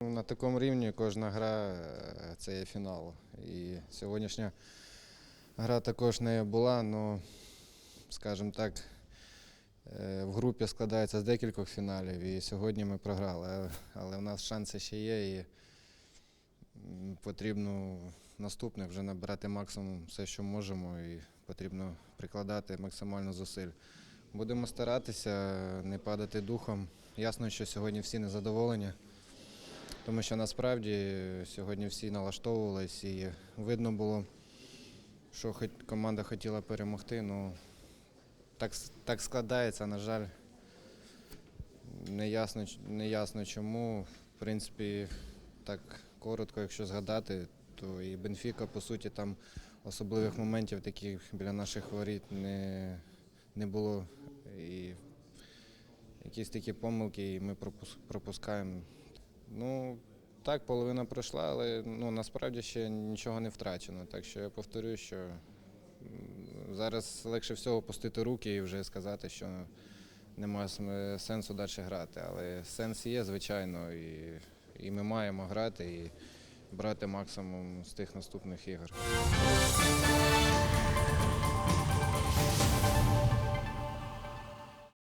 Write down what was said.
На такому рівні кожна гра е, це є фінал. І сьогоднішня гра також не була, але, скажімо так, е, в групі складається з декількох фіналів, і сьогодні ми програли. Але- в нас шанси ще є, і потрібно наступне вже набирати максимум все, що можемо, і потрібно прикладати максимально зусиль. Будемо старатися не падати духом. Ясно, що сьогодні всі незадоволені. Тому що насправді сьогодні всі налаштовувались і видно було, що хоч команда хотіла перемогти. Ну, так, так складається, на жаль. Ч- неясно чому. В принципі, так коротко, якщо згадати, то і Бенфіка, по суті, там особливих моментів таких біля наших воріт не, не було. І якісь такі помилки і ми пропускаємо. Ну, так, половина пройшла, але ну, насправді ще нічого не втрачено. Так що я повторюю, що зараз легше всього пустити руки і вже сказати, що немає сенсу далі грати. Але сенс є, звичайно, і, і ми маємо грати і брати максимум з тих наступних ігор.